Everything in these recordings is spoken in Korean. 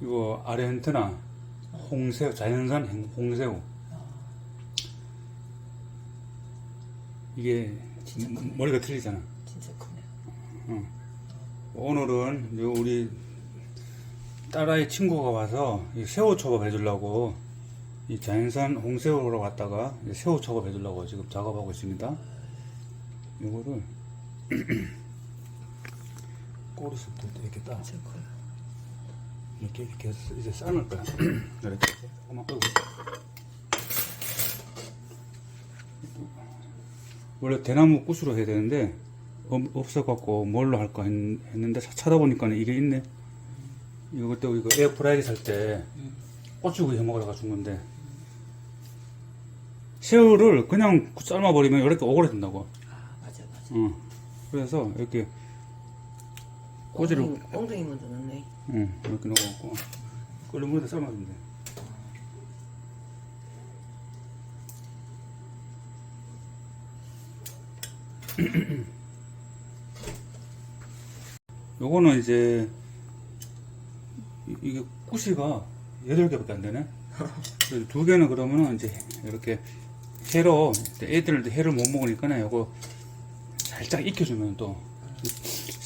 이거 아르헨티나 홍새우 자연산 행- 홍새우 이게 크네. 머리가 틀리잖아. 진짜 크네. 오늘은 요 우리 딸아이 친구가 와서 이 새우 초밥 해주려고 이 자연산 홍새우로 갔다가 이제 새우 초밥 해주려고 지금 작업하고 있습니다. 요거를 꼬리부터 이렇게 커요. 이렇게 이렇게 해서 이제 삶을 거야. 이렇게 어이구. 원래 대나무 굿으로 해야 되는데 없- 없어갖고 뭘로 할까 했, 했는데 차- 찾아보니까 이게 있네. 이거 그때 이거 에어프라이기 살 때 고추구이 해 먹으러 가준 건데 새우를 그냥 삶아버리면 이렇게 오그라든다고. 아 맞아 맞아. 어. 그래서 이렇게 꼬지를 엉덩이, 엉덩이 먼저 넣네. 응, 이렇게 넣어갖고 끓는 물에다 삶아주면 돼. 요거는 이제 이- 이게 꾸시가 8개밖에 안 되네. 그래서 두 개는 그러면은 이제 이렇게 회로 애들도 회를 못 먹으니까 요거 살짝 익혀주면 또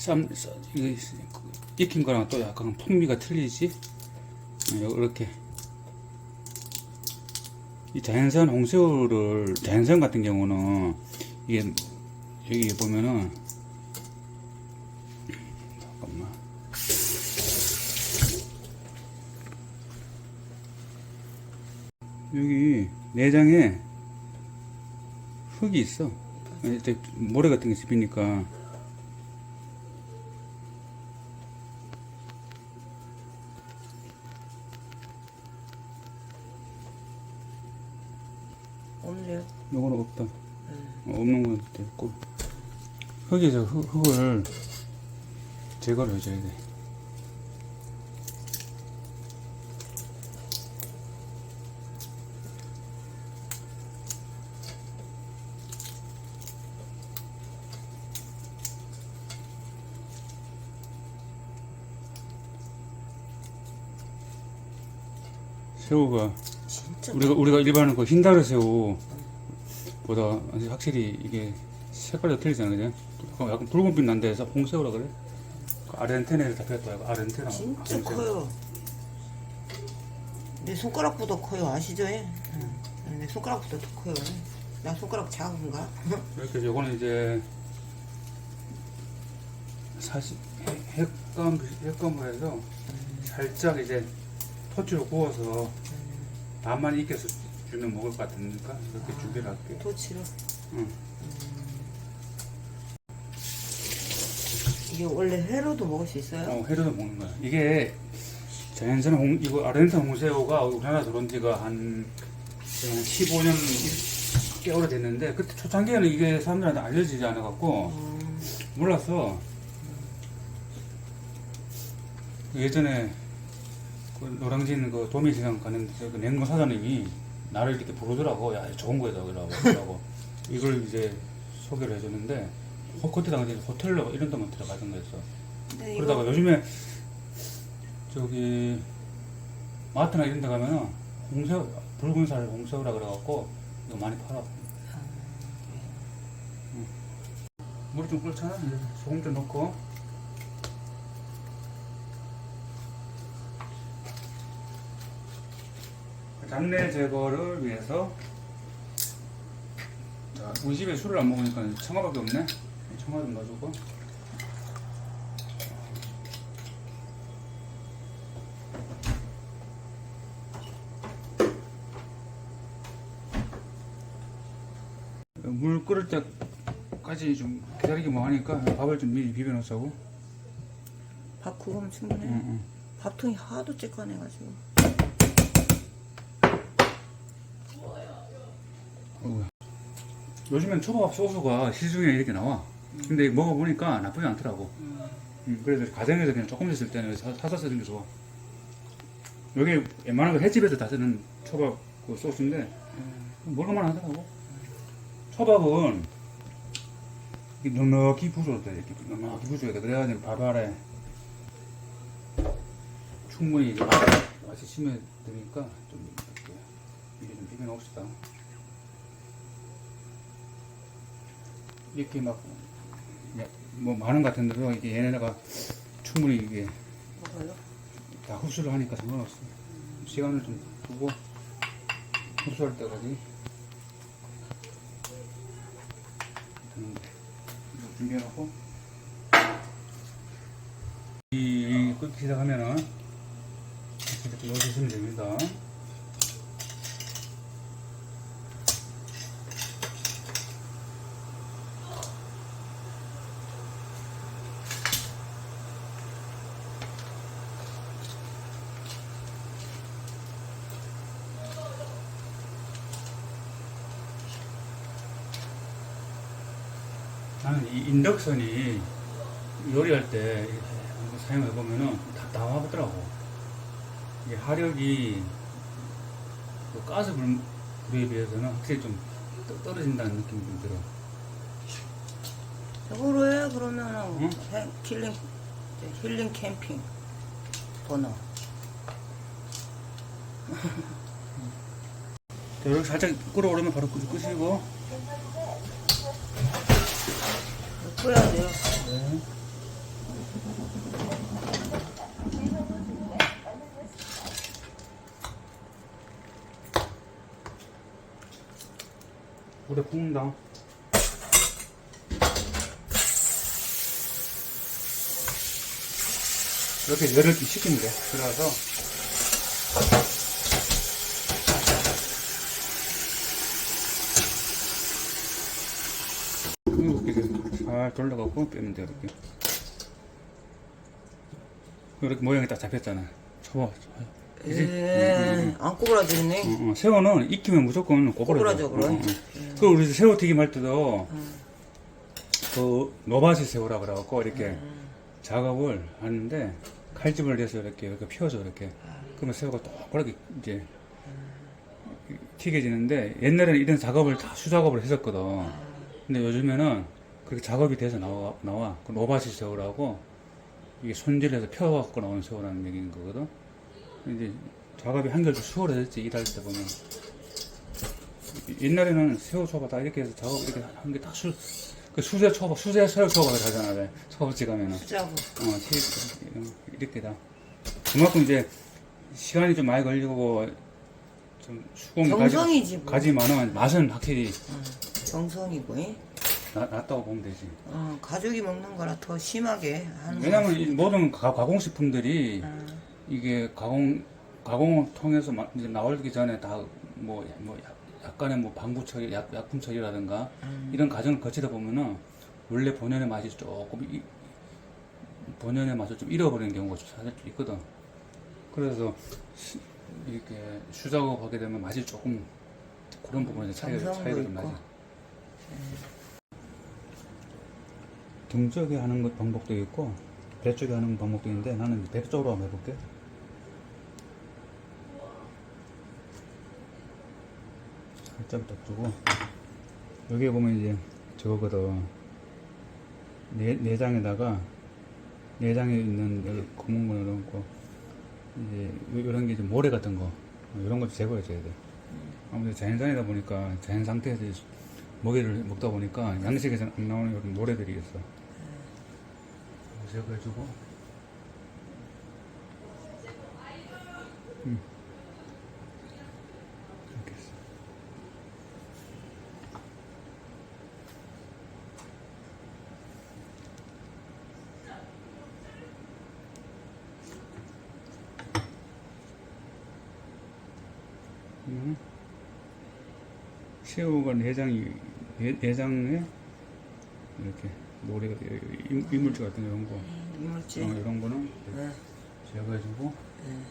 쌈, 쌈 이게 익힌 거랑 또 약간 풍미가 틀리지? 네, 이렇게. 이 자연산 홍새우를 자연산 같은 경우는 이게 여기 보면은 잠깐만. 여기 내장에 흙이 있어. 이제 모래 같은 게 씹히니까 없네요. 요거는 없다 음. 어, 없는 건 됐고 흙에서 흙, 흙을 제거를 해줘야 돼. 새우가 우리가 우리가 일반은 그 흰다르 새우보다 확실히 이게 색깔이 틀리잖아, 그냥 약간, 약간 붉은빛 난데 해서 홍새우라 그래. 그 아르헨티나에서 잡혔다, 아르헨티나. 진짜 홍새우. 커요. 내 손가락보다 커요. 아시죠? 예? 응. 내 손가락보다 더 커요. 나 손가락 작은가? 이렇게 요거는 이제 사실 핵감 핵감을 해서 살짝 이제 토치로 구워서 반만 익혀서 주면 먹을 것 같으니까 이렇게 준비를 할게. 도치로. 응. 이게 원래 회로도 먹을 수 있어요? 어, 회로도 먹는 거야. 이게 자연산 홍, 이거 아르헨티나 홍새우가 우리나라 들어온 지가 한, 한 15년 꽤 오래됐는데, 그때 초창기에는 이게 사람들한테 알려지지 않아 갖고, 음, 몰랐어. 예전에 그 노량진 그 도매시장 가는데 그 냉동 사장님이 나를 이렇게 부르더라고. 야, 좋은 거다. 그러고. 이걸 이제 소개를 해줬는데, 호- 그때 당시 호텔로 이런 데만 들어가던 거였어. 근데 그러다가 요즘에 저기 마트나 이런 데 가면은 홍새우 붉은 살 홍새우라 그래갖고 이거 많이 팔아. 응. 물이 좀 끓잖아? 이제 소금 좀 넣고. 잡내 제거를 위해서 자 우리 집에 술을 안 먹으니까 청아밖에 없네 청아 좀 넣어주고 물 끓을 때까지 좀 기다리기만 하니까 밥을 좀 미리 비벼 놓자고. 밥 그거면 충분해. 응, 응. 밥통이 하도. 어우야. 요즘엔 초밥 소스가 시중에 이렇게 나와. 근데 먹어보니까 나쁘지 않더라고. 음, 그래서 가정에서 그냥 조금씩 쓸 때는 사, 사서 쓰는 게 좋아. 여기 웬만한 거 횟집에서 다 쓰는 초밥 그 소스인데 먹을만 하더라고. 초밥은 이렇게 넉넉히 부숴야 돼. 이렇게 넉넉히 부숴야 돼. 그래야지 밥 아래 충분히 이제 맛이 심해 되니까 좀 이렇게 미리 좀 비벼 놓읍시다. 이렇게 막, 야, 뭐 많은 것 같은데도 이게 얘네가 충분히 이게? 다 흡수를 하니까 상관없어. 시간을 좀 두고 흡수할 때까지 되는데 준비해놓고 이 끓기 시작하면은 이렇게 넣어주시면 됩니다. 인덕션이 요리할 때 사용해 보면은 답답하더라고. 이게 화력이 그 가스 불- 불에 비해서는 확실히 좀 떠- 떨어진다는 느낌이 좀 들어. 저거로 해 그러면은 응? 해- 힐링 힐링 캠핑 번호 자, 이렇게 살짝 끓어오르면 바로 끄- 끄시고. 끓여야 돼요. 네. 물에 볶는다. 이렇게 열을 돼. 들어가서. 이렇게 잘 돌려갖고 빼면 돼, 이렇게. 이렇게 모양이 딱 잡혔잖아. 쳐봐. 그지? 에, 안 꼬부라지네. 어, 어, 새우는 익히면 무조건 꼬부라져. 꼬부라져, 그래? 어, 어. 그 우리 새우 튀김 할 때도 그 노바시 새우라 그래갖고 이렇게 작업을 하는데 칼집을 내서 이렇게 이렇게 펴줘 이렇게. 그러면 새우가 동그랗게 이제 튀겨지는데 옛날에는 이런 작업을 다 수작업을 했었거든. 근데 요즘에는 그렇게 작업이 돼서 나와 나와. 그 노바시 새우라고 이게 손질해서 펴갖고 나오는 새우라는 얘기인 거거든. 이제 작업이 한결 더 수월해졌지 일할 때 보면 옛날에는 새우 초밥 다 이렇게 해서 작업 이렇게 한게다 수, 그 수제 초밥 수제 새우 초밥을 하잖아 왜 초밥집 가면은 수자고. 어 튀- 이렇게 다 그만큼 이제 시간이 좀 많이 걸리고 좀 수공이 정성이지, 뭐. 가지, 가지만은 맛은 확실히 정성이고. 잉? 나, 낫다고 보면 되지 어, 가족이 먹는 거라 더 심하게 하는 거. 왜냐면 이 모든 가, 가공식품들이 어, 이게 가공 가공을 통해서 마- 이제 나오기 전에 다뭐뭐 약간의 뭐 방부 처리, 약, 약품 처리라든가 이런 과정을 거치다 보면은 원래 본연의 맛이 조금 이- 본연의 맛을 좀 잃어버리는 경우가 좀 사실 좀 있거든. 그래서 시- 이렇게 수작업하게 되면 맛이 조금 그런 부분에서 차이가 정성도 차이가 좀 있고. 나지. 등 쪽에 하는 것 방법도 있고 배 쪽에 하는 방법도 있는데 나는 배 쪽으로 한번 해볼게. 살짝 딱 주고 여기에 보면 이제 저거거든 내, 내장에다가 내장에 있는 검은 거거 이제 이런 게 이제 모래 같은 거 이런 것도 제거해줘야 돼. 아무래도 자연산이다 보니까 자연 상태에서 먹이를 먹다 보니까 양식에서 안 나오는 이런 모래들이 있어. 제거해주고. 음. 이렇게 했어. 음. 새우가 내장이 내, 내장에 이렇게 모래가 이- 이물질 같은 이런 거 이물질. 어, 이런 거는 네. 제거해주고 네.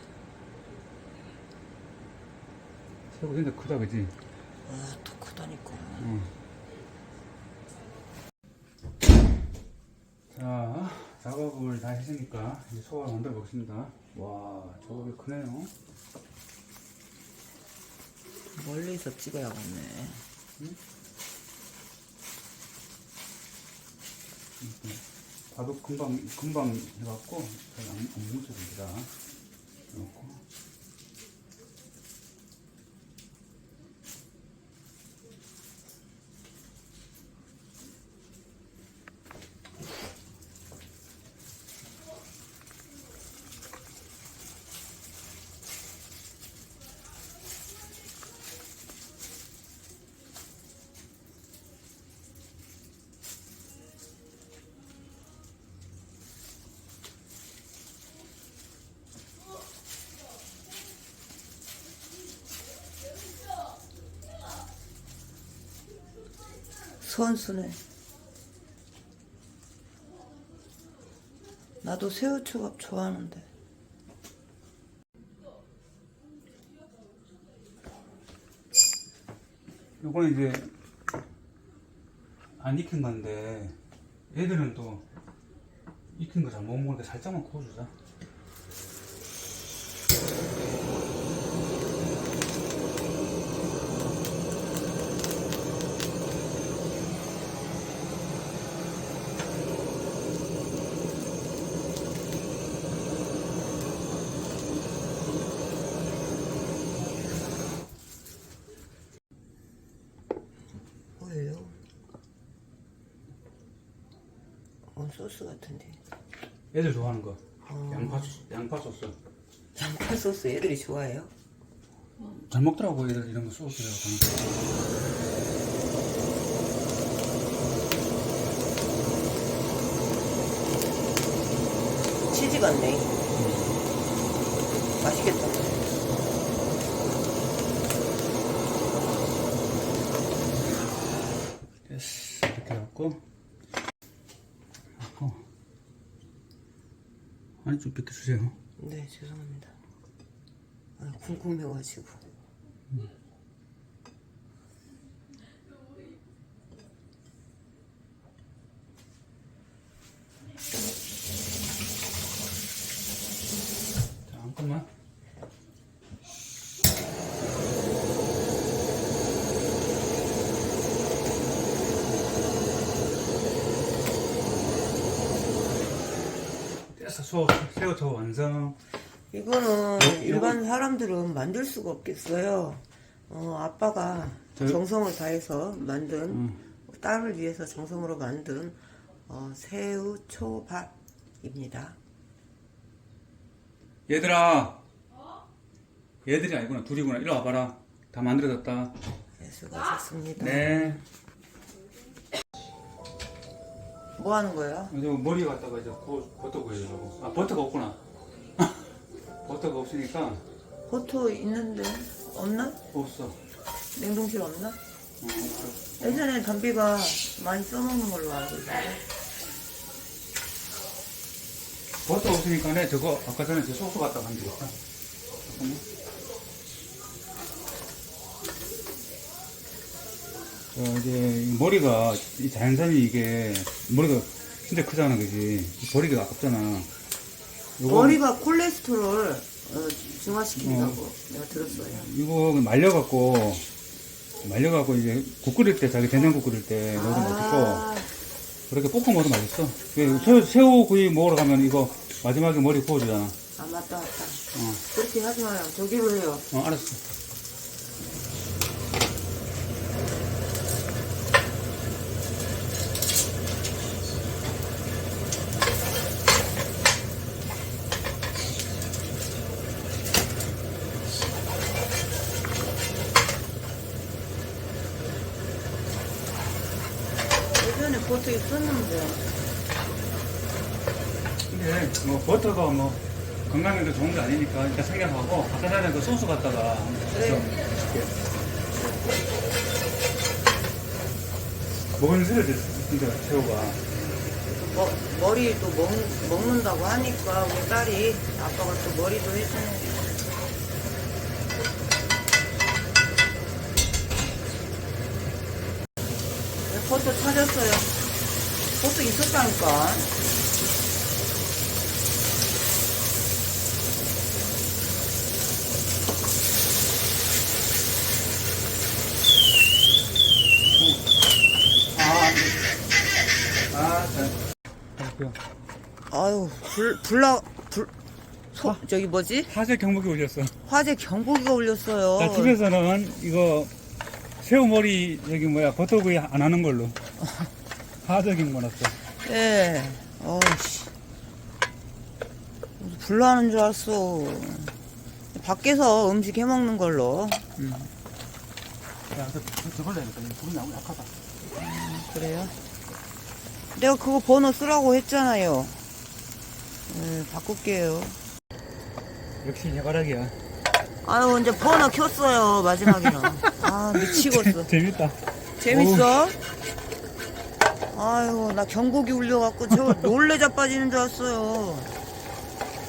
새우 진짜 크다 그지? 아, 더 크다니까. 어. 자 작업을 다 했으니까 이제 소화 만들어 보겠습니다 와 작업이 크네요 멀리서 찍어야겠네. 봐도 금방 금방 해갖고 잘 안 뭉쳐집니다 넣고. 선수네. 나도 새우 초밥 좋아하는데. 요거는 이제 안 익힌 건데 얘들은 또 익힌 거 잘 못 먹으니까 살짝만 구워주자. 뭐예요? 어, 소스 같은데. 얘들 좋아하는 거. 어. 양파 소스, 양파 소스. 양파 소스 애들이 좋아해요? 잘 먹더라고 얘들 이런 거 소스라고. 치즈 같네. 맛있겠다. 됐어 이렇게 갖고 갖고 아니 좀 비켜주세요. 네, 죄송합니다. 아, 궁금해가지고. 자 잠깐만. 됐어 소 새우 저 완성. 이거는 일반 사람들은 만들 수가 없겠어요. 어, 아빠가 저- 정성을 다해서 만든, 음. 딸을 위해서 정성으로 만든 어, 새우 초밥입니다. 얘들아. 얘들이 아니구나 둘이구나. 이리 와봐라. 다 만들어졌다. 네, 수고하셨습니다. 네. 뭐 하는 거예요? 이제 머리 갖다가 이제 구, 버터 구해주려고. 아 버터가 없구나. 버터가 없으니까 버터 있는데 없나? 없어. 냉동실 없나? 어, 없어. 예전에 담비가 많이 써먹는 걸로 알고 있어요. 버터 없으니까 내 저거 아까 전에 저 소스 하면 되겠다. 잠깐만. 자, 이제 이 머리가 이 자연산이 이게 머리가 진짜 크잖아, 그지? 버리기가 아깝잖아. 요거- 머리가 콜레스테롤 어, 중화시킨다고 내가 들었어요. 이거 말려갖고 말려갖고 이제 국 끓일 때 자기 된장국 끓일 때 넣으면 맛있고 아, 그렇게 볶아 먹어도 맛있어. 그 새우, 새우 구이 먹으러 가면 이거 마지막에 머리 구워주잖아. 아 맞다 맞다. 어, 그렇게 하지 마요. 저기로 해요. 어 알았어. 버터 있었는데 근데 뭐 버터가 뭐 건강에도 좋은 게 아니니까 일단 생각하고 아까 전에 그 소스 갖다가 네. 먹은 새를 됐어. 진짜 새우가. 머, 머리도 먹, 먹는다고 하니까 우리 딸이 아빠가 또 머리도 해주네. 네, 버터 찾았어요. 버터 있었다니까. 아, 아, 자. 아유, 불, 불나, 불, 소, 저기 뭐지? 화재 경보기 올렸어. 화재 경보기가 울렸어요. 나 집에서는 이거 새우 머리 여기 뭐야 버터구이 안 하는 걸로 경보 났어. 예. 어이씨. 불나는 줄 알았어. 밖에서 음식 해 먹는 걸로. 야, 저, 저걸 내야겠다. 불이 너무 약하다. 그래요? 내가 그거 번호 쓰라고 했잖아요. 예, 바꿀게요. 역시 해바라기야. 아유, 이제 번호 켰어요, 마지막에는. 아, 미치겠어. 재밌다. 재밌어? 아이고, 나 경고기 울려갖고 저 놀래 자빠지는 줄 알았어요.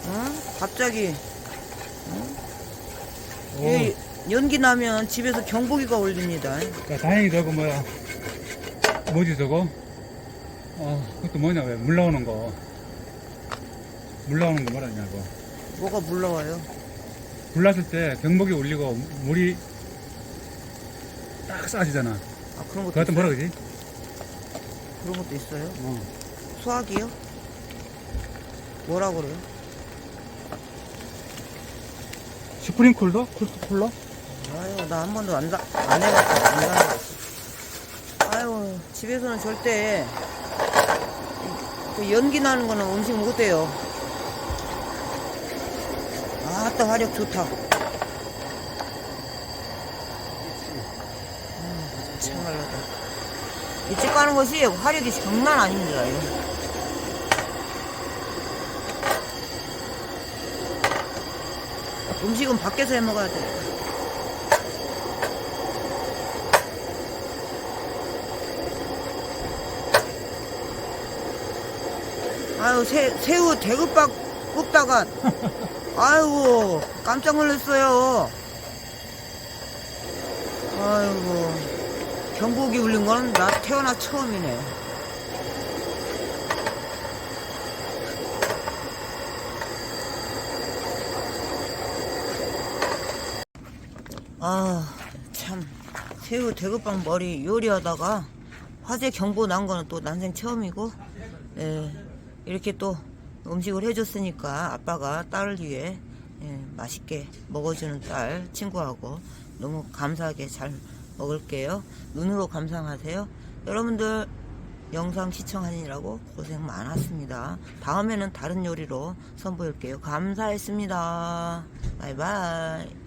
응? 갑자기. 오. 이 연기 나면 집에서 경보기가 울립니다. 야, 다행히 저거 뭐야. 뭐지 저거? 어, 그것도 뭐냐, 왜? 물 나오는 거. 물 나오는 거 뭐라 하냐고. 뭐가 물러와요? 불 났을 때 경보기 울리고 물이 딱 쏴지잖아. 아, 그런 것도 그것도? 뭐라 그러지? 그런 것도 있어요? 어. 수학이요? 뭐라 그래요? 스프링 쿨러? 쿨러? 아유, 나 한 번도 안, 다, 안 해봤어. 안 당해봤어. 아유, 집에서는 절대 그 연기 나는 거는 음식 못해요. 아따, 화력 좋다. 음, 참말로다. 이집 가는 것이 화력이 장난 아닙니다. 이거. 음식은 밖에서 해 먹어야 돼. 아유 새, 새우 대급박 굽다가 아이고 깜짝 놀랐어요 아이고 경보기 울린 거는 나 태어나 처음이네. 아 참. 새우 대급박 머리 요리하다가 화재 경보 난 거는 또 난생 처음이고 예, 이렇게 또 음식을 해줬으니까 아빠가 딸을 위해 예, 맛있게 먹어주는 딸 친구하고 너무 감사하게 잘 먹을게요. 눈으로 감상하세요. 여러분들 영상 시청하느라고 고생 많았습니다. 다음에는 다른 요리로 선보일게요. 감사했습니다. 바이바이.